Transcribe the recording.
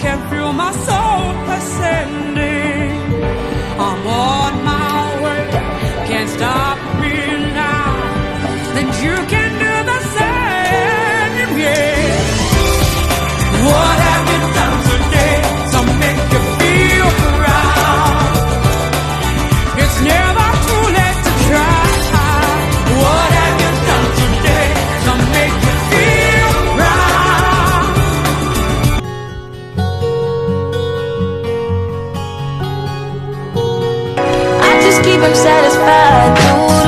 can feel my soul ascending. I'm on my way, can't stop me now. And you can do the same, yeah. What keep him satisfied. No.